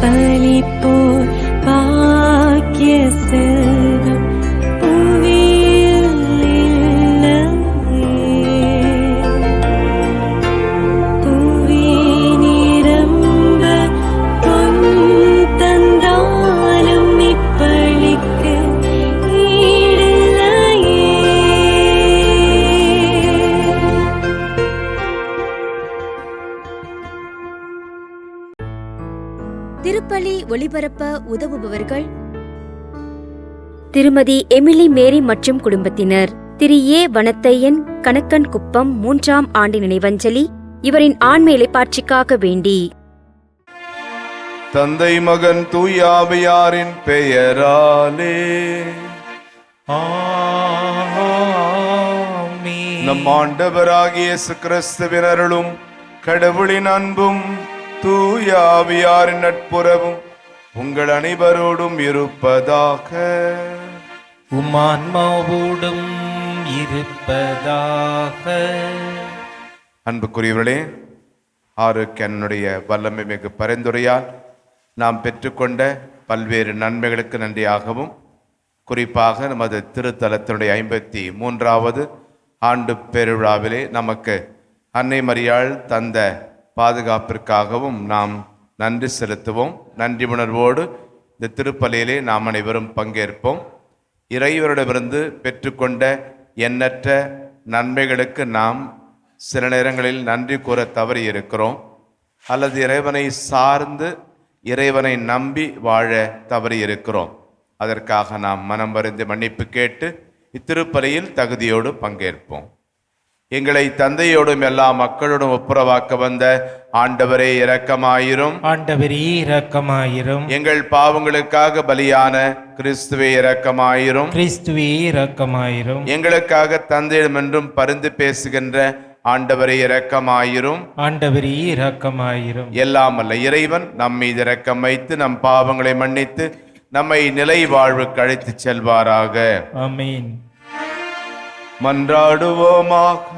百里不 திருமதி எமிலி மேரி மற்றும் குடும்பத்தினர். திரு ஏ. வனத்தையன் கணக்கன் குப்பம் மூன்றாம் ஆண்டு நினைவஞ்சலி இவரின் ஆண்மை இலைப்பாட்சிக்காக வேண்டி. தந்தை மகன் தூயாவையாரின் பெயராலே. ஆமென். நம் ஆண்டவராகிய இயேசு கிறிஸ்துவின் அருளும் கடவுளின் அன்பும் தூயாவியாரின் நட்புறவும் உங்கள் அனைவரோடும் இருப்பதாக. உமான்மாவோடும் இருப்பதாக. அன்புக்குரியவர்களே ஆரோக்கியனுடைய வல்லமை மிகு பரிந்துரையால் நாம் பெற்றுக்கொண்ட பல்வேறு நன்மைகளுக்கு நன்றியாகவும் குறிப்பாக நமது திருத்தலத்தினுடைய ஐம்பத்தி மூன்றாவது ஆண்டு பெருவிழாவிலே நமக்கு அன்னை மரியாள் தந்த பாதுகாப்பிற்காகவும் நாம் நன்றி செலுத்துவோம். நன்றி உணர்வோடு இந்த திருப்பலியிலே நாம் அனைவரும் பங்கேற்போம். இறைவரிடமிருந்து பெற்றுக்கொண்ட எண்ணற்ற நன்மைகளுக்கு நாம் சில நேரங்களில் நன்றி கூற தவறி இருக்கிறோம் அல்லது இறைவனை சார்ந்து இறைவனை நம்பி வாழ தவறி இருக்கிறோம் அதற்காக நாம் மனம் வருந்தி மன்னிப்பு கேட்டு இத்திருப்பலியில் தகுதியோடு பங்கேற்போம். எங்களை தந்தையோடும் எல்லா மக்களோடும் ஒப்புரவாக்க வந்த ஆண்டவரே இரக்கமாயிரும். ஆண்டவரே இரக்கமாயிரும். எங்கள் பாவங்களுக்காக பலியான கிறிஸ்துவே இரக்கமாயிரும். கிறிஸ்துவே இரக்கமாயிரும். எங்களுக்காக தந்தையிடமென்றும் பரிந்து பேசுகின்ற ஆண்டவரே இரக்கமாயிரும். ஆண்டவரே இரக்கமாயிரும். எல்லாம் அல்ல இறைவன் நம் மீது இரக்கம் வைத்து நம் பாவங்களை மன்னித்து நம்மை நிலை வாழ்வுக்கு அழைத்துச் செல்வாராக. ஆமென். மன்றாடுவோமாக.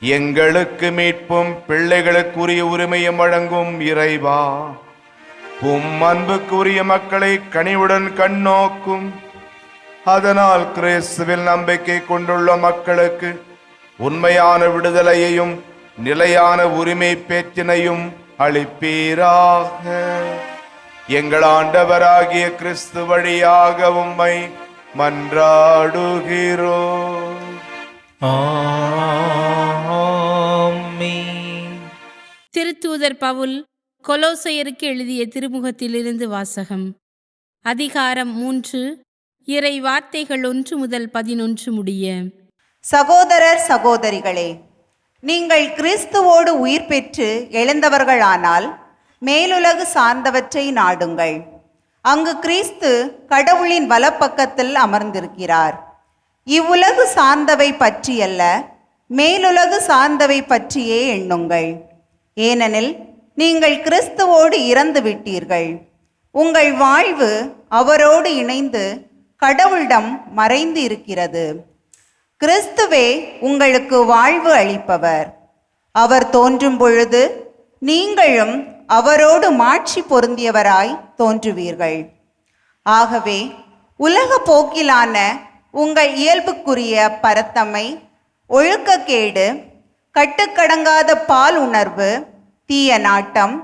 எங்களுக்கு மீட்பும் பிள்ளைகளுக்குரிய உரிமையும் வழங்கும் இறைவா. உம் அன்புக்குரிய மக்களை கனிவுடன் கண்ணோக்கும். அதனால் கிறிஸ்துவில் நம்பிக்கை கொண்டுள்ள மக்களுக்கு உண்மையான விடுதலையையும் நிலையான உரிமை பேச்சினையும் அளிப்பீராக. எங்கள் ஆண்டவராகிய கிறிஸ்து வழியாக உம்மை மன்றாடுகிறோம் ஆமென். திருத்தூதர் பவுல் கொலோசையருக்கு எழுதிய திருமுகத்திலிருந்து வாசகம். அதிகாரம் மூன்று இறை வார்த்தைகள் ஒன்று முதல் பதினொன்று முடிய. சகோதரர் சகோதரிகளே நீங்கள் கிறிஸ்துவோடு உயிர் பெற்று எழுந்தவர்களானால் மேலுலகு சார்ந்தவற்றை நாடுங்கள். அங்கு கிறிஸ்து கடவுளின் வலப்பக்கத்தில் அமர்ந்திருக்கிறார். இவ்வுலகு சார்ந்தவை பற்றியல்ல மேலுலகு சார்ந்தவை பற்றியே எண்ணுங்கள். ஏனெனில் நீங்கள் கிறிஸ்துவோடு இறந்து விட்டீர்கள். உங்கள் வாழ்வு அவரோடு இணைந்து கடவுளிடம் மறைந்து இருக்கிறது. கிறிஸ்துவே உங்களுக்கு வாழ்வு அளிப்பவர். அவர் தோன்றும் பொழுது நீங்களும் அவரோடு மாட்சி பொருந்தியவராய் தோன்றுவீர்கள். ஆகவே உலக போக்கிலான உங்கள் இயல்புக்குரிய பரத்தமை ஒழுக்கக்கேடு கட்டுக்கடங்காத பால் உணர்வு தீய நாட்டம்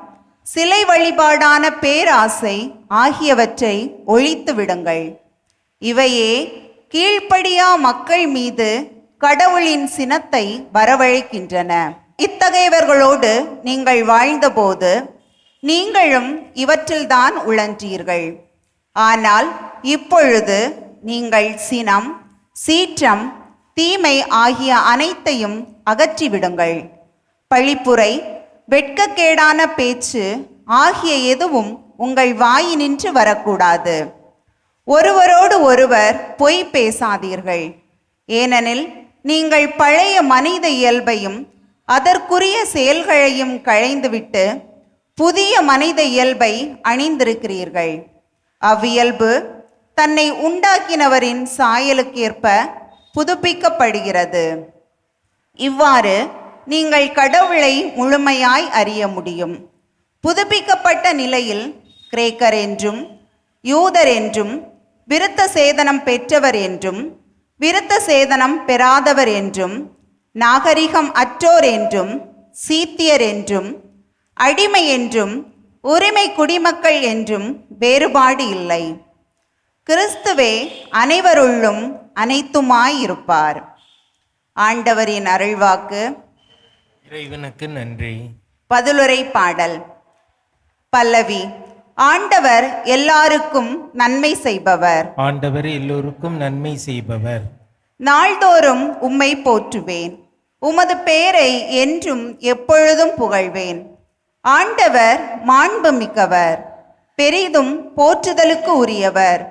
சிலை வழிபாடான பேராசை ஆகியவற்றை ஒழித்து விடுங்கள். இவையே கீழ்ப்படியா மக்கள் மீது கடவுளின் சினத்தை வரவழைக்கின்றன. இத்தகையவர்களோடு நீங்கள் வாழ்ந்தபோது நீங்களும் இவற்றில்தான் உழன்றீர்கள். ஆனால் இப்பொழுது நீங்கள் சினம் சீற்றம் தீமை ஆகிய அனைத்தையும் அகற்றிவிடுங்கள். பழிப்புரை வெட்கக்கேடான பேச்சு ஆகிய எதுவும் உங்கள் வாயினின்று வரக்கூடாது. ஒருவரோடு ஒருவர் பொய் பேசாதீர்கள். ஏனெனில் நீங்கள் பழைய மனித இயல்பையும் அதற்குரிய செயல்களையும் களைந்துவிட்டு புதிய மனித இயல்பை அணிந்திருக்கிறீர்கள். அவ்வியல்பு தன்னை உண்டாக்கினவரின் சாயலுக்கேற்ப புதுப்பிக்கப்படுகிறது. இவ்வாறு நீங்கள் கடவுளை முழுமையாய் அறிய முடியும். புதுப்பிக்கப்பட்ட நிலையில் கிரேக்கர் என்றும் யூதர் என்றும் விருத்த சேதனம் பெற்றவர் என்றும் விருத்த சேதனம் பெறாதவர் என்றும் நாகரிகம் அற்றோர் என்றும் சீத்தியர் என்றும் அடிமை என்றும் உரிமை குடிமக்கள் என்றும் வேறுபாடு இல்லை. கிறிஸ்துவே அனைவருள்ளும் அனைத்துமாயிருப்பார். ஆண்டவரின் அருள்வாக்கு. இறைவனுக்கு நன்றி. பதிலுரை பாடல். பல்லவி ஆண்டவர் எல்லாருக்கும் நன்மை செய்பவர். ஆண்டவர் எல்லோருக்கும் நன்மை செய்பவர். நாள்தோறும் உம்மை போற்றுவேன். உமது பேரை என்றும் எப்பொழுதும் புகழ்வேன். ஆண்டவர் மாண்புமிக்கவர் பெரிதும் போற்றுதலுக்கு உரியவர்.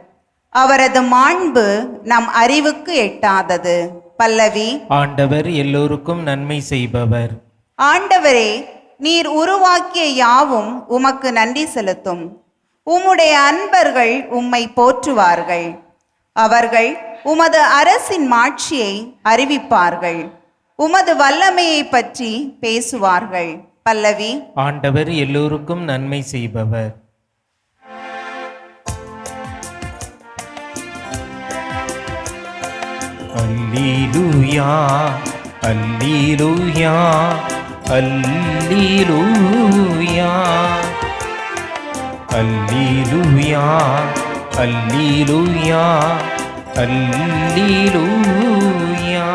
அவரது மாண்பு நம் அறிவுக்கு எட்டாதது. பல்லவி. ஆண்டவர் எல்லோருக்கும் நன்மை செய்பவர். ஆண்டவரே நீர் உருவாக்கிய யாவும் உமக்கு நன்றி செலுத்தும். உம்முடைய அன்பர்கள் உம்மை போற்றுவார்கள். அவர்கள் உமது அரசின் மாட்சியை அறிவிப்பார்கள். உமது வல்லமையை பற்றி பேசுவார்கள். பல்லவி. ஆண்டவர் எல்லோருக்கும் நன்மை செய்பவர். அல்லூயா அல்லூயா அல்லேலூயா. அல்லேலூயா அல்லேலூயா அல்லேலூயா.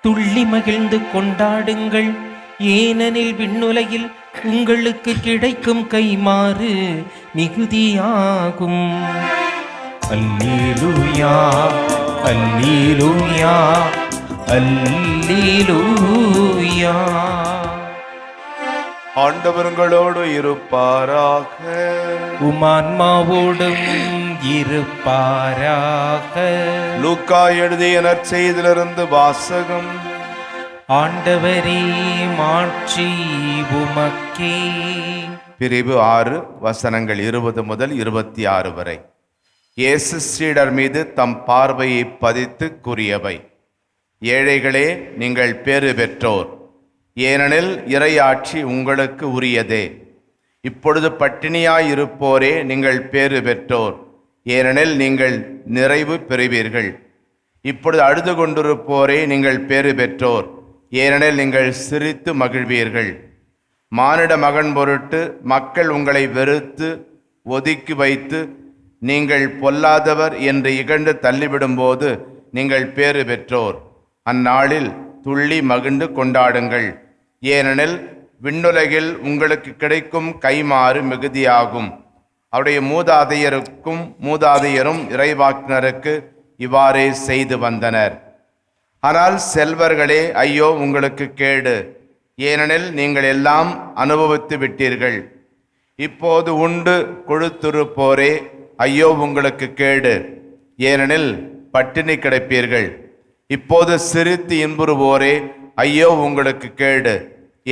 துள்ளி மகிழ்ந்து கொண்டாடுங்கள் ஏனெனில் விண்ணுலகில் உங்களுக்கு கிடைக்கும் கைமாறு மிகுதியாகும். அல்லேலூயா அல்லேலூயா அல்லேலூயா ஆண்டவர்களோடு இருப்பாராக. உமான்மாவோடும் இருப்பாராக. லூக்கா எழுதிய நற்செய்திலிருந்து வாசகம். ஆண்டவரே மாட்சி உமக்கே. பிரிவு ஆறு வசனங்கள் இருபது முதல் இருபத்தி ஆறு வரை. இயேசு ஸ்ரீடர் மீது தம் பார்வையை பதித்து கூறியவை. ஏழைகளே நீங்கள் பேறு பெற்றோர். ஏனெனில் இறையாட்சி உங்களுக்கு உரியதே. இப்பொழுது பட்டினியாயிருப்போரே நீங்கள் பேறு பெற்றோர். ஏனெனில் நீங்கள் நிறைவு பெறுவீர்கள். இப்பொழுது அழுது கொண்டிருப்போரே நீங்கள் பேறு பெற்றோர். ஏனெனில் நீங்கள் சிரித்து மகிழ்வீர்கள். மானிட மகன் பொருட்டு மக்கள் உங்களை வெறுத்து ஒதுக்கி வைத்து நீங்கள் பொல்லாதவர் என்று இகண்டு தள்ளிவிடும்போது நீங்கள் பேறு பெற்றோர். அந்நாளில் துள்ளி மகிழ்ந்து கொண்டாடுங்கள். ஏனெனில் விண்ணுலகில் உங்களுக்கு கிடைக்கும் கைமாறு மிகுதியாகும். அவருடைய மூதாதையருக்கும் மூதாதையரும் இறைவாக்கினருக்கு இவ்வாறே செய்து வந்தனர். ஆனால் செல்வர்களே ஐயோ உங்களுக்கு கேடு. ஏனெனில் நீங்கள் எல்லாம் அனுபவித்து விட்டீர்கள். இப்போது உண்டு கொழுத்துருப்போரே ஐயோ உங்களுக்கு கேடு. ஏனெனில் பட்டினி கிடப்பீர்கள். இப்போது சிரித்து இன்புறுவோரே ஐயோ உங்களுக்கு கேடு.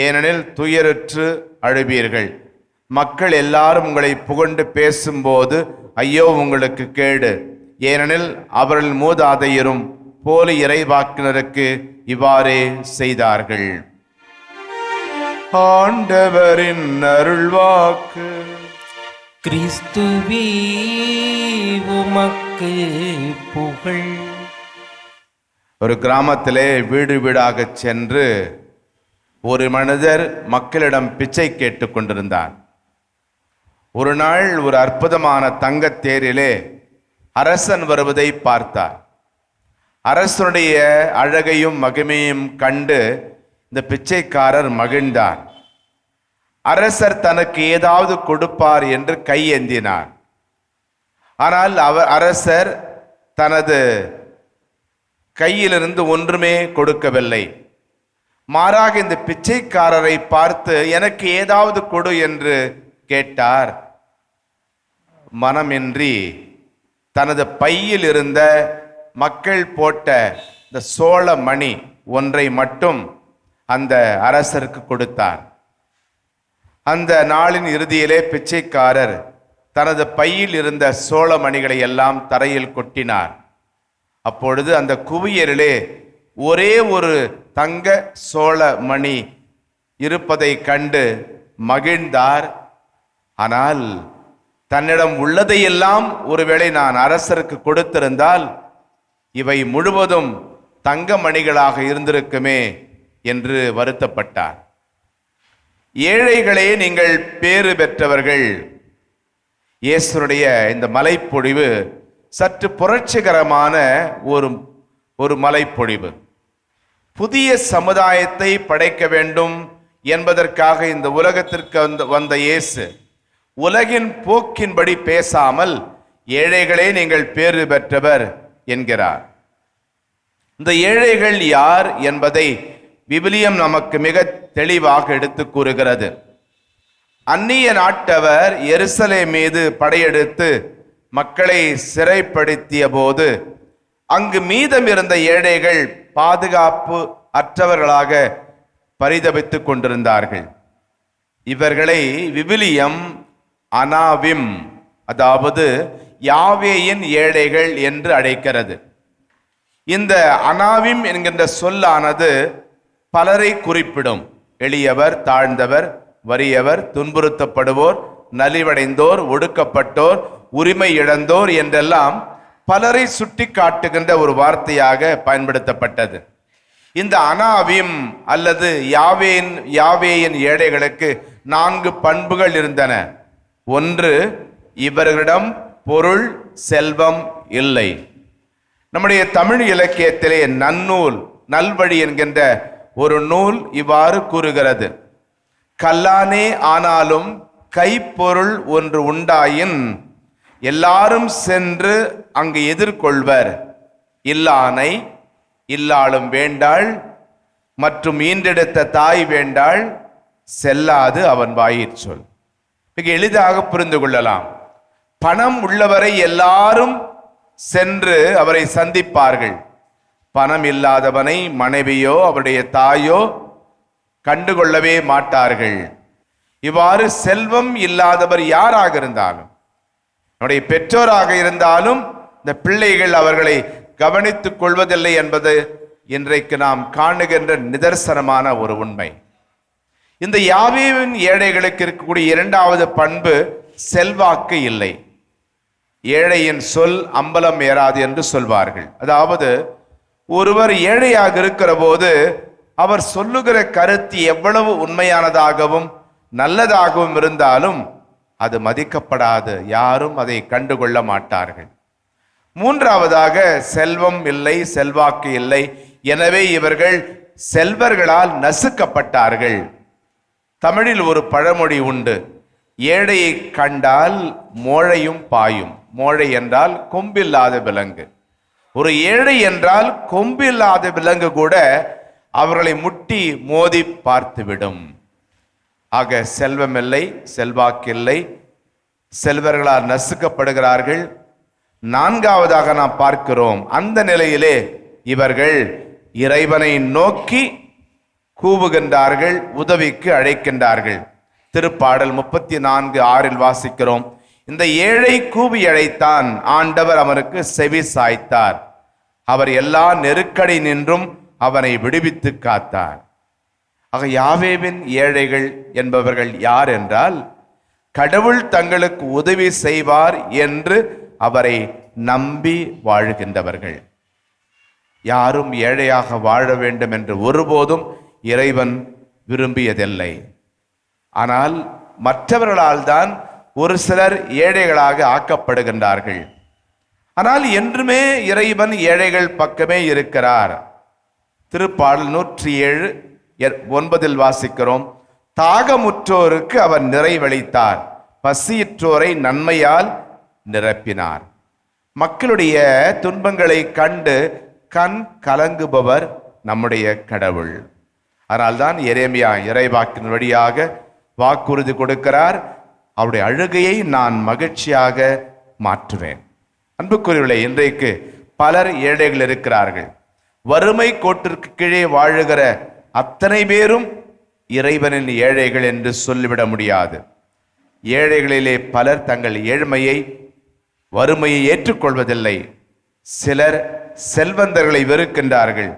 ஏனெனில் துயருற்று அழுவீர்கள். மக்கள் எல்லாரும் உங்களை புகழ்ந்து பேசும்போது ஐயோ உங்களுக்கு கேடு. ஏனெனில் அவர்கள் மூதாதையரும் போலி இறைவாக்கினருக்கு இவ்வாறே செய்தார்கள். ஆண்டவரின் அருள்வாக்கு. கிறிஸ்துவே உமக்கு புகழ். ஒரு கிராமத்திலே வீடு வீடாக சென்று ஒரு மனிதர் மக்களிடம் பிச்சை கேட்டுக் கொண்டிருந்தார் ஒரு நாள் ஒரு அற்புதமான தங்கத் தேரிலே அரசன் வருவதை பார்த்தார். அரசனுடைய அழகையும் மகிமையும் கண்டு இந்த பிச்சைக்காரர் மகிழ்ந்தார் அரசர் தனக்கு ஏதாவது கொடுப்பார் என்று கையேந்தினார் ஆனால் அவர் அரசர் தனது கையிலிருந்து ஒன்றுமே கொடுக்கவில்லை. மாறாக இந்த பிச்சைக்காரரை பார்த்து எனக்கு ஏதாவது கொடு என்று கேட்டார். மனமின்றி தனது பையில் இருந்த மக்கள் போட்ட இந்த சோழ மணி ஒன்றை மட்டும் அந்த அரசருக்கு கொடுத்தார் அந்த நாளின் இறுதியிலே பிச்சைக்காரர் தனது பையில் இருந்த சோழ மணிகளை எல்லாம் தரையில் கொட்டினார். அப்பொழுது அந்த குவியலிலே ஒரே ஒரு தங்க சோழ மணி இருப்பதை கண்டு மகிழ்ந்தார். ஆனால் தன்னிடம் உள்ளதையெல்லாம் ஒருவேளை நான் அரசருக்கு கொடுத்திருந்தால் இவை முழுவதும் தங்க மணிகளாக இருந்திருக்குமே என்று வருத்தப்பட்டார். ஏழைகளே நீங்கள் பேறு பெற்றவர்கள். இயேசுடைய இந்த மலைப்பொழிவு சற்று புரட்சிகரமான ஒரு ஒரு மலைப்பொழிவு. புதிய சமுதாயத்தை படைக்க வேண்டும் என்பதற்காக இந்த உலகத்திற்கு வந்த வந்த இயேசு உலகின் போக்கின்படி பேசாமல் ஏழைகளே நீங்கள் பேறு பெற்றவர். என்கிறார். இந்த ஏழைகள் யார் என்பதை விவிலியம் நமக்கு மிக தெளிவாக எடுத்து கூறுகிறது. அந்நிய நாட்டவர் எருசலே மீது படையெடுத்து மக்களை சிறைப்படுத்திய போது அங்கு மீதம் இருந்த ஏழைகள் பாதுகாப்பு அற்றவர்களாக பரிதபித்துக் கொண்டிருந்தார்கள். இவர்களை விவிலியம் அனாவிம் அதாவது யாவேயின் ஏழைகள் என்று அழைக்கிறது. இந்த அனாவிம் என்கின்ற சொல்லானது பலரை குறிப்பிடும். எளியவர் தாழ்ந்தவர் வறியவர் துன்புறுத்தப்படுவோர் நலிவடைந்தோர் ஒடுக்கப்பட்டோர் உரிமை இழந்தோர் என்றெல்லாம் பலரை சுட்டி காட்டுகின்ற ஒரு வார்த்தையாக பயன்படுத்தப்பட்டது. இந்த அனாவிம் அல்லது யாவேன் யாவேயின் ஏழைகளுக்கு நான்கு பண்புகள் இருந்தன. ஒன்று இவர்களிடம் பொருள் செல்வம் இல்லை. நம்முடைய தமிழ் இலக்கியத்திலே நன்னூல் நல்வழி என்கின்ற ஒரு நூல் இவ்வாறு கூறுகிறது. கல்லானே ஆனாலும் கைப்பொருள் ஒன்று உண்டாயின் எல்லாரும் சென்று அங்கு எதிர்கொள்வர். இல்லானை இல்லாளும் வேண்டாள் மற்றும் ஈன்றெடுத்த தாய் வேண்டாள் செல்லாது அவன் வாயிற் சொல். மிக எளிதாக புரிந்து கொள்ளலாம். பணம் உள்ளவரை எல்லாரும் சென்று அவரை சந்திப்பார்கள். பணம் இல்லாதவனை மனைவியோ அவருடைய தாயோ கண்டுகொள்ளவே மாட்டார்கள். இவ்வாறு செல்வம் இல்லாதவர் யாராக இருந்தாலும் நம்முடைய பெற்றோராக இருந்தாலும் இந்த பிள்ளைகள் அவர்களை கவனித்துக் கொள்வதில்லை என்பது இன்றைக்கு நாம் காணுகின்ற நிதர்சனமான ஒரு உண்மை. இந்த யாவேவின் ஏழைகளுக்கு இருக்கக்கூடிய இரண்டாவது பண்பு செல்வாக்கு இல்லை. ஏழையின் சொல் அம்பலம் ஏறாது என்று சொல்வார்கள். அதாவது ஒருவர் ஏழையாக இருக்கிற போது அவர் சொல்லுகிற கருத்து எவ்வளவு உண்மையானதாகவும் நல்லதாகவும் இருந்தாலும் அது மதிக்கப்படாது. யாரும் அதை கண்டுகொள்ள மாட்டார்கள். மூன்றாவதாக செல்வம் இல்லை செல்வாக்கு இல்லை. எனவே இவர்கள் செல்வர்களால் நசுக்கப்பட்டார்கள். தமிழில் ஒரு பழமொழி உண்டு. ஏழையை கண்டால் மோழையும் பாயும். மோழை என்றால் கொம்பில்லாத விலங்கு. ஒரு ஏழை என்றால் கொம்பில்லாத விலங்கு கூட அவர்களை முட்டி மோதி பார்த்துவிடும். ஆக செல்வமில்லை செல்வாக்கில்லை செல்வர்களால் நசுக்கப்படுகிறார்கள். நான்காவதாக நாம் பார்க்கிறோம். அந்த நிலையிலே இவர்கள் இறைவனை நோக்கி கூவுகின்றார்கள் உதவிக்கு அழைக்கின்றார்கள். திருப்பாடல் முப்பத்தி நான்கு ஆறில் வாசிக்கிறோம். இந்த ஏழை கூவி அழைத்தான் ஆண்டவர் அவனுக்கு செவி சாய்த்தார். அவர் எல்லா நெருக்கடி நின்றும் அவனை விடுவித்து காத்தார். ஆக யாவேவின் ஏழைகள் என்பவர்கள் யார் என்றால் கடவுள் தங்களுக்கு உதவி செய்வார் என்று அவரை நம்பி வாழ்கின்றவர்கள். யாரும் ஏழையாக வாழ வேண்டும் என்று ஒருபோதும் இறைவன் விரும்பியதில்லை. ஆனால் மற்றவர்களால் தான் ஒரு சிலர் ஏழைகளாக ஆக்கப்படுகின்றார்கள். ஆனால் என்றுமே இறைவன் ஏழைகள் பக்கமே இருக்கிறார். திருப்பாடல் நூற்றி ஏழு ஒன்பதில் வாசிக்கிறோம். தாகமுற்றோருக்கு அவர் நிறைவளித்தார். பசியிற்றோரை நன்மையால் நிரப்பினார். மக்களுடைய துன்பங்களை கண்டு கண் கலங்குபவர் நம்முடைய கடவுள். அதனால்தான் எரேமியா இறைவாக்கின் வழியாக வாக்குறுதி கொடுக்கிறார். அவருடைய அழுகையை நான் மகிழ்ச்சியாக மாற்றுவேன். அன்புக்குரியவர்களே இன்றைக்கு பலர் ஏழைகள் இருக்கிறார்கள். வறுமை கோட்டிற்கு கீழே வாழுகிற அத்தனை பேரும் இறைவனின் ஏழைகள் என்று சொல்லிவிட முடியாது. ஏழைகளிலே பலர் தங்கள் ஏழ்மையை வறுமையை ஏற்றுக்கொள்வதில்லை. சிலர் செல்வந்தர்களை வெறுக்கின்றார்கள்.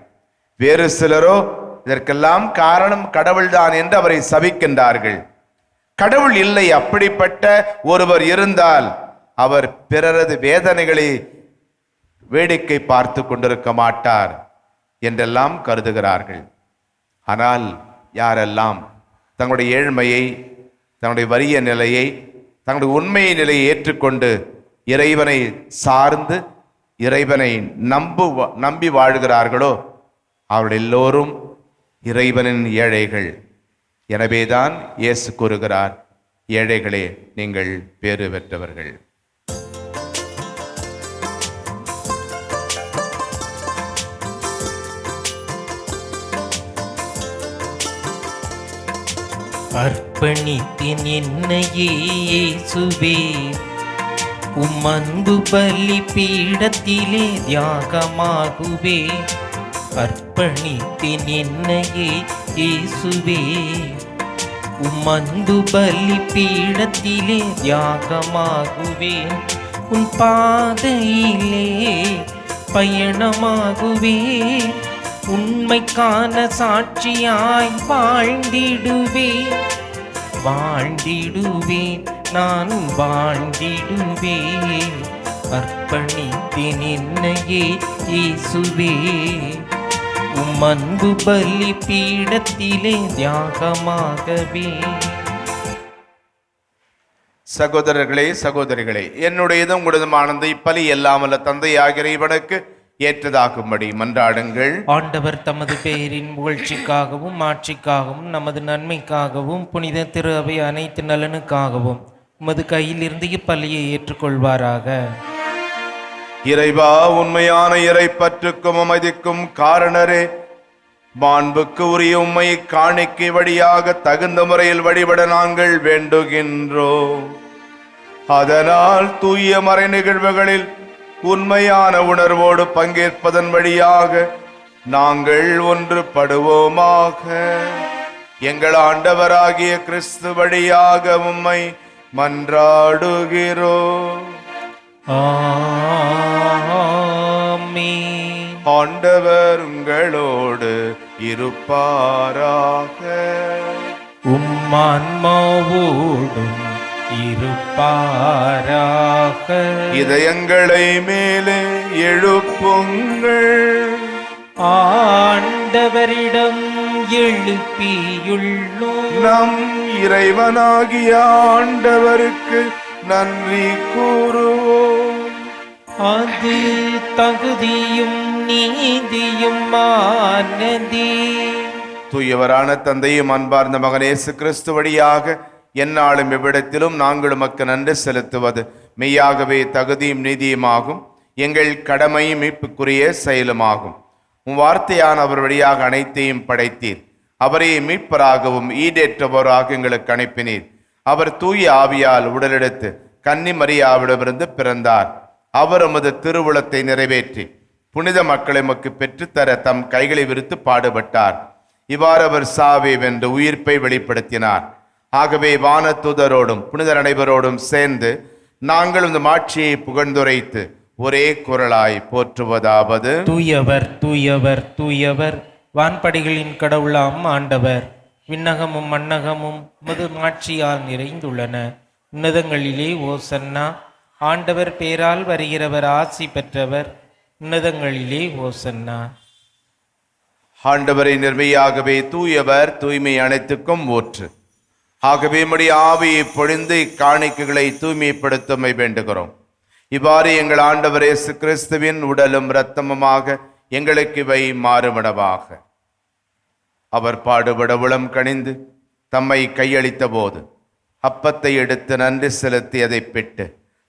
வேறு சிலரோ இதற்கெல்லாம் காரணம் கடவுள்தான் என்று அவரை சபிக்கின்றார்கள். கடவுள் இல்லை அப்படிப்பட்ட ஒருவர் இருந்தால் அவர் பிறரது வேதனைகளை வேடிக்கை பார்த்து கொண்டிருக்க மாட்டார் என்றெல்லாம் கருதுகிறார்கள். ஆனால் யாரெல்லாம் தங்களுடைய ஏழ்மையை தங்களுடைய வறிய நிலையை தங்களுடைய உண்மையை நிலையை ஏற்றுக்கொண்டு இறைவனை சார்ந்து இறைவனை நம்பு நம்பி வாழ்கிறார்களோ அவர்கள் எல்லோரும் இறைவனின் ஏழைகள். எனவேதான் இயேசு கூறுகிறார் ஏழைகளே நீங்கள் பேறு பெற்றவர்கள். அர்ப்பணித்தின் என்னையே சுவே உம் அன்பு பலி பீடத்திலே தியாகமாகுவே. அர்ப்ப என்னையே இயேசுவே உம் அன்பு பலி பீடத்திலே தியாகமாகுவே உன் பாதையிலே பயணமாகுவே உண்மைக்கான சாட்சியாய் வாழ்ந்திடுவேன் வாழ்ந்திடுவேன் நான் வாழ்ந்திடுவேன். அர்ப்பணித்தேன் என்னையே இயேசுவே. உம் அன்பு பலி பீடத்திலே தியாகமாகவே. சகோதரர்களே சகோதரிகளே என்னுடையதும் உங்களதுமானது இப்பலி எல்லாமல்ல தந்தையாகிற இவனுக்கு ஏற்றதாகும்படி மன்றாடுங்கள். ஆண்டவர் தமது பெயரின் புகழ்ச்சிக்காகவும் ஆட்சிக்காகவும் நமது நன்மைக்காகவும் புனித திரு அவை அனைத்து நலனுக்காகவும் உமது கையிலிருந்து இப்பலியை ஏற்றுக்கொள்வாராக. இறைவா உண்மையான இறை பற்றுக்கும் அமைதிக்கும் காரணரே. மாண்புக்கு உரிய உண்மை காணிக்கை வழியாக தகுந்த முறையில் வழிபட நாங்கள் வேண்டுகின்றோம். அதனால் தூய மறை நிகழ்வுகளில் உண்மையான உணர்வோடு பங்கேற்பதன் வழியாக நாங்கள் ஒன்றுபடுவோமாக. எங்கள் ஆண்டவராகிய கிறிஸ்து வழியாக உம்மை மன்றாடுகிறோம். ஆ. ஆண்டவர் உங்களோடு இருப்பாராக. உம் ஆன்மாவோடும் இருப்பாராக. இதயங்களை மேலே எழுப்புங்கள். ஆண்டவரிடம் எழுப்பியுள்ளோம். நம் இறைவனாகிய ஆண்டவருக்கு நன்றி கூறுவோம். அது தகுதியும் நீதியும் தூயவரான தந்தையும் அன்பார்ந்த மகனேசு கிறிஸ்து வழியாக எந்நாளும் இவ்விடத்திலும் நாங்கள் உமக்கு நன்றி செலுத்துவது. மெய்யாகவே தகுதியும் நீதியுமாகும். எங்கள் கடமையும் மீட்புக்குரிய செயலுமாகும். உன் வார்த்தையான அவர் வழியாக அனைத்தையும் படைத்தீர். அவரையே மீட்பராகவும் ஈடேற்றவராக எங்களுக்கு அனுப்பினீர். அவர் தூய ஆவியால் உடலெடுத்து கன்னி மரியாவிடமிருந்து பிறந்தார். அவர் உமது திருவுளத்தை நிறைவேற்றி புனித மக்களை மக்கு பெற்றுத்தர தம் கைகளை விரித்து பாடுபட்டார். இவ்வாறு அவர் சாவே வென்று உயிர்ப்பை வெளிப்படுத்தினார். ஆகவே வானதூதரோடும் புனிதர் அனைவரோடும் சேர்ந்து நாங்கள் இந்த மாட்சியை புகழ்ந்துரைத்து ஒரே குரலாய் போற்றுவதாவது. தூயவர் தூயவர் தூயவர் வான்படிகளின் கடவுளாம் ஆண்டவர். விண்ணகமும் மண்ணகமும் முது மாட்சியால் நிறைந்துள்ளன. உன்னதங்களிலே ஓசன்னா ஆண்டவர் பேரால் வருகிறவர் ஆசி பெற்றவர். உன்னதங்களிலே ஓசன்னா. ஆண்டவரை நிர்மையாகவே தூயவர் தூய்மை அனைத்துக்கும் ஊற்று ஆகவே உம்முடைய ஆவியை பொழிந்து இக்காணிக்கைகளை தூய்மைப்படுத்தமை வேண்டுகிறோம். இவ்வாறு எங்கள் ஆண்டவர் இயேசு கிறிஸ்துவின் உடலும் இரத்தமுமாக எங்களுக்கு இவை மாறுபடவாக. அவர் பாடுபட உளம் கணிந்து தம்மை கையளித்த போது அப்பத்தை எடுத்து நன்றி செலுத்தி அதை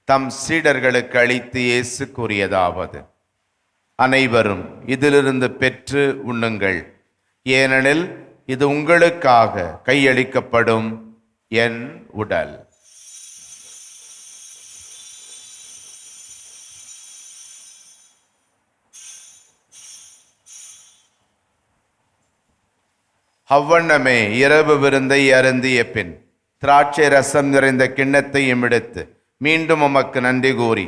தம் சீடர்களுக்கு அளித்து இயேசு கூறியதாவது. அனைவரும் இதிலிருந்து பெற்று உண்ணுங்கள். ஏனெனில் இது உங்களுக்காக கையளிக்கப்படும் என் உடல். அவ்வண்ணமே இரவு விருந்தை அருந்திய பின் திராட்சை ரசம் நிறைந்த கிண்ணத்தையும் எடுத்து மீண்டும் உமக்கு நன்றி கூறி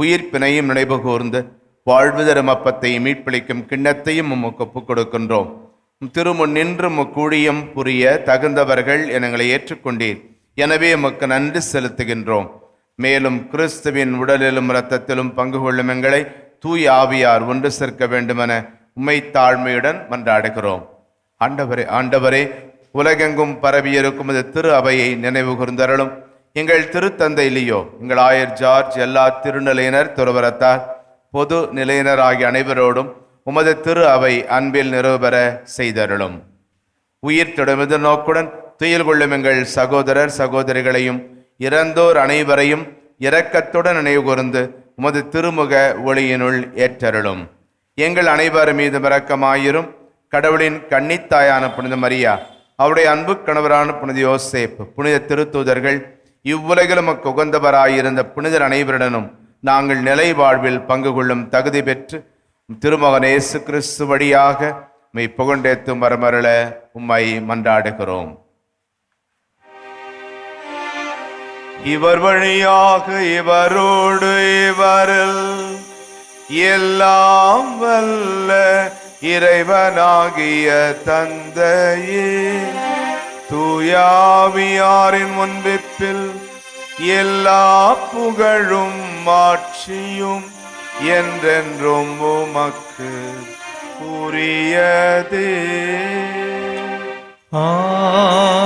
உயிர்ப்பினையும் நினைவு கூர்ந்து வாழ்வுதரும் அப்பத்தை மீட்பளிக்கும் கிண்ணத்தையும் உமக்கு ஒப்புக் கொடுக்கின்றோம். திருமுன் நின்று முக்கூழியம் புரிய தகுந்தவர்கள் எங்களை ஏற்றுக்கொண்டீர். எனவே உமக்கு நன்றி செலுத்துகின்றோம். மேலும் கிறிஸ்துவின் உடலிலும் இரத்தத்திலும் பங்கு கொள்ளும் எங்களை தூய் ஆவியார் ஒன்று சேர்க்க வேண்டுமென உம்மை தாழ்மையுடன் மன்றாடுகிறோம். ஆண்டவரே ஆண்டவரே உலகெங்கும் பரவியிருக்கும் இந்த திரு அவையை நினைவு கூர்ந்தருளும். எங்கள் திருத்தந்தை லியோ எங்கள் ஆயர் ஜார்ஜ் எல்லா திருநிலையினர் துறவரத்தார் பொது நிலையினர் ஆகிய அனைவரோடும் உமது திரு அவை அன்பில் நிறுவபெற செய்தருளும். உயிர் தொடர்ந்து நோக்குடன் துயில் கொள்ளும் எங்கள் சகோதரர் சகோதரிகளையும் இறந்தோர் அனைவரையும் இரக்கத்துடன் நினைவு கூர்ந்து உமது திருமுக ஒளியினுள் ஏற்றருளும். எங்கள் அனைவர் மீது இரக்கமாயிரும். கடவுளின் கன்னித்தாயான புனித மரியா அவருடைய அன்பு கணவரான புனித யோசேப் புனித திருத்தூதர்கள் இவ்வுலகிலும் நமக்கு உகந்தவராயிருந்த புனிதர் அனைவருடனும் நாங்கள் நிலை வாழ்வில் பங்கு கொள்ளும் தகுதி பெற்று திருமகன் இயேசு கிறிஸ்து வழியாக மெய் புகண்டேத்தும் வரமருள உம்மை மன்றாடுகிறோம். இவர் வழியாக இவரோடு இவரில் எல்லாம் வல்ல இறைவனாகிய தந்தையே. தூயாவியாரின் முன்பிப்பில் எல்லா புகழும் மாட்சியும் என்றென்றும் உமக்கு உரியதே. ஆ.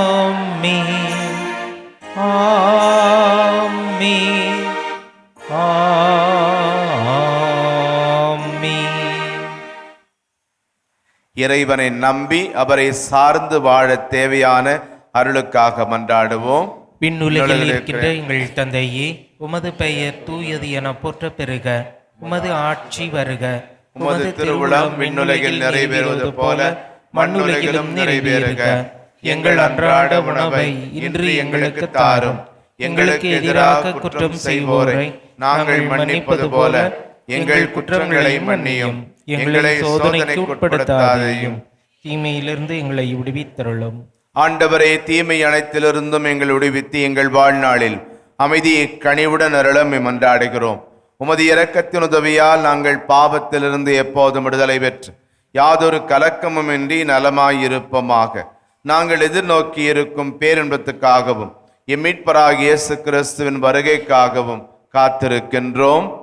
இறைவனை நம்பி அவரை சார்ந்து வாழ தேவையான அருளுக்காக மன்றாடுவோம். விண்ணுலகில் இருக்கின்ற எங்கள் தந்தையே உமது பெயர் தூயது என போற்ற பெறுக. உமது ஆட்சி வருக. உமது திருவுளம் விண்ணுலகில் நிறைவேறுவது போல மண்ணுலகிலும் நிறைவேறுக. எங்கள் அன்றாட உணவை இன்று எங்களுக்கு தாரும். எங்களுக்கு எதிராக குற்றம் செய்வோரை நாங்கள் மன்னிப்பது போல எங்கள் குற்றங்களை மன்னியும். எங்களை சோதனைக்கு உட்படுத்தாதையும். தீமையிலிருந்து எங்களை விடுவித்தருளும். ஆண்டவரே தீமை அனைத்திலிருந்தும் எங்கள் விடுவித்து எங்கள் வாழ்நாளில் அமைதியை கனிவுடன் அருளம் மன்றாடுகிறோம். உமது இரக்கத்தின் உதவியால் நாங்கள் பாவத்திலிருந்து எப்போதும் விடுதலை பெற்று யாதொரு கலக்கமும் இன்றி நலமாயிருப்போமாக. நாங்கள் எதிர்நோக்கி இருக்கும் பேரின்பத்துக்காகவும் எம்மீட்பராகிய இயேசு கிறிஸ்துவின் வருகைக்காகவும் காத்திருக்கின்றோம்.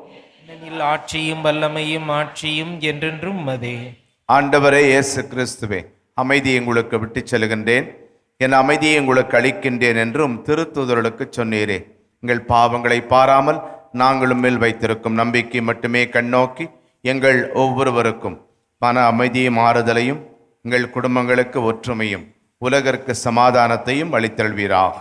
ஏனெனில் ஆட்சியும் வல்லமையும் ஆட்சியும் என்றென்றும் மதே ஆண்டவரே இயேசு கிறிஸ்துவே அமைதியை உங்களுக்கு விட்டு செல்கின்றேன். என் அமைதியை உங்களுக்கு அளிக்கின்றேன் என்றும் திருத்துதர்களுக்கு சொன்னீரே. எங்கள் பாவங்களை பாராமல் நாங்களும் மேல் வைத்திருக்கும் நம்பிக்கை மட்டுமே கண்ணோக்கி எங்கள் ஒவ்வொருவருக்கும் மன அமைதியும் ஆறுதலையும் எங்கள் குடும்பங்களுக்கு ஒற்றுமையும் உலகிற்கு சமாதானத்தையும் அளித்தல்வீராக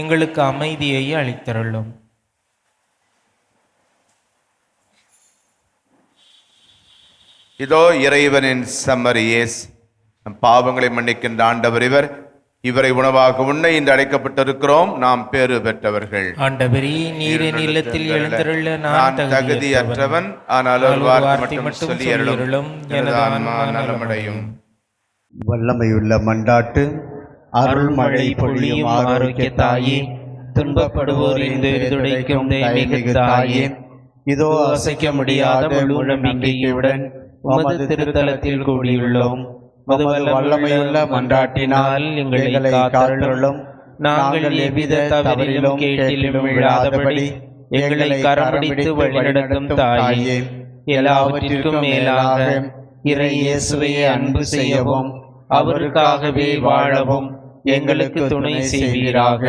எங்களுக்கு அமைதியை அளித்தருளும். இதோ இறைவனின் செம்மறியேஸ் நம் பாவங்களை மன்னிக்கின்ற ஆண்டவர் இவர். இவரை உணவாக உண்ண இன்று அழைக்கப்பட்டிருக்கிறோம். நாம் பேறு பெற்றவர்கள். ஆண்டவரே நீரின் இல்லத்தில் எழுந்தருள நான் நான் தகுதியற்றவன். ஆனால் ஒரு ஆனால் வார்த்தை வார்த்தை மட்டும் சொல்லி அருளும். எனது நலமடையும். வல்லமையுள்ள மண்டாட்டு அருள்மழை பொழியும் ஆரோக்கிய தாயே துன்பப்படுவோரின் துடைக்கும் தெய்வீக தாயே. இதோ அசைக்க முடியாத முழு உமது திருத்தலத்தில் கூடியுள்ளோம். உமது வல்லமையுள்ள மன்றாட்டினால் எங்களை காத்தருளும். நாங்கள் எவ்வித தவறிலும் கேட்டிலும் விழாதபடி எங்களை கரம்பிடித்து வழிநடத்தும் தாயே. எல்லாவற்றிற்கும் மேலாக இறை இயேசுவையை அன்பு செய்யவும் அவருக்காகவே வாழவும் எங்களுக்கு துணை செய்வீராக.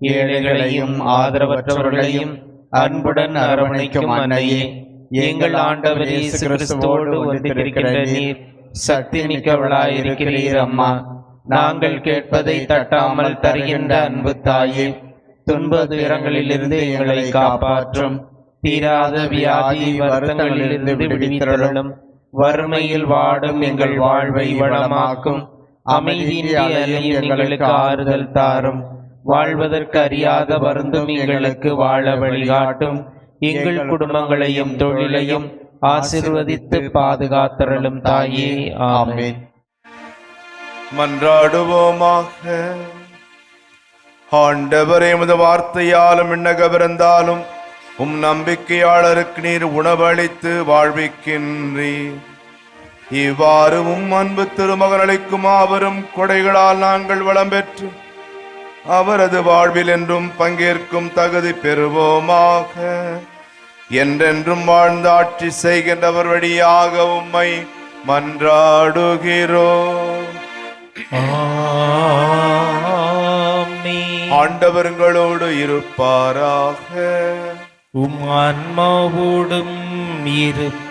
ஏழைகளையும் ஆதரவற்றவர்களையும் அன்புடன் அரவணைக்கும் அன்னையே. எங்கள் ஆண்டவர் இயேசு கிறிஸ்துவோடு ஒன்றிருக்கின்ற நீர் சக்தி மிக்கவளாயிருக்கிறீர் அம்மா. நாங்கள் கேட்பதை தட்டாமல் தருகின்ற அன்பு தாயே. துன்ப துயரங்களிலிருந்து எங்களை காப்பாற்றும். தீராத வியாதி வருத்தங்களிலிருந்து விடுவித்தருளும். வறுமையில் வாடும் எங்கள் வாழ்வை வளமாக்கும். அமைதியின்றி எங்களுக்கு ஆறுதல் தாரும். வாழ்வதற்கு அறியாத வருந்தும் எங்களுக்கு வாழ வழிகாட்டும். எங்கள் குடும்பங்களையும் தொழிலையும் ஆசிர்வதித்து பாதுகாத்தரலும் தாயே. ஆமென். மன்றாடுவோமாக. ஆண்டவரே முத வார்த்தையாலும் விண்ணக பிறந்தாலும் உம் நம்பிக்கையாளருக்கு நீர் உணவளித்து வாழ்விக்கின்றீர். இவ்வாறு உம் அன்பு திருமகன் அளிக்கும் மாபெரும் கொடைகளால் நாங்கள் வளம் பெற்று அவரது வாழ்வில் என்றும் பங்கேற்கும் தகுதி பெறுவோமாக. என்றென்றும் வாழ்ந்து ஆட்சி செய்கின்றவர் வழியாக உம்மை மன்றாடுகிறோம். ஆமென். ஆண்டவர்களோடு இருப்பாராக. உம் ஆன்மாவோடும் இருப்பாராக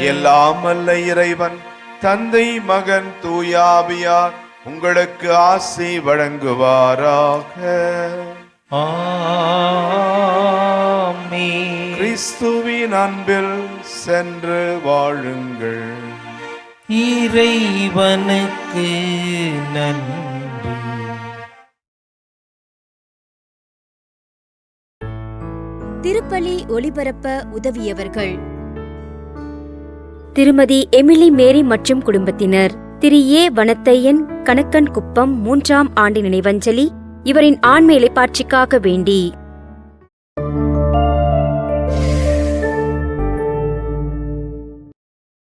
எல்லாம் அல்ல இறைவன் தந்தை மகன் தூயாபியார் உங்களுக்கு ஆசி வழங்குவாராக. கிறிஸ்துவின் அன்பில் சென்று வாழுங்கள். இறைவனுக்கு நன்றி. திருப்பலி ஒளிபரப்ப உதவியவர்கள். திருமதி எமிலி மேரி மற்றும் குடும்பத்தினர் திரு ஏ வனத்தையன் கணக்கன் குப்பம் மூன்றாம் ஆண்டு நினைவஞ்சலி இவரின் ஆண்மையிலை பாட்சிக்காக வேண்டி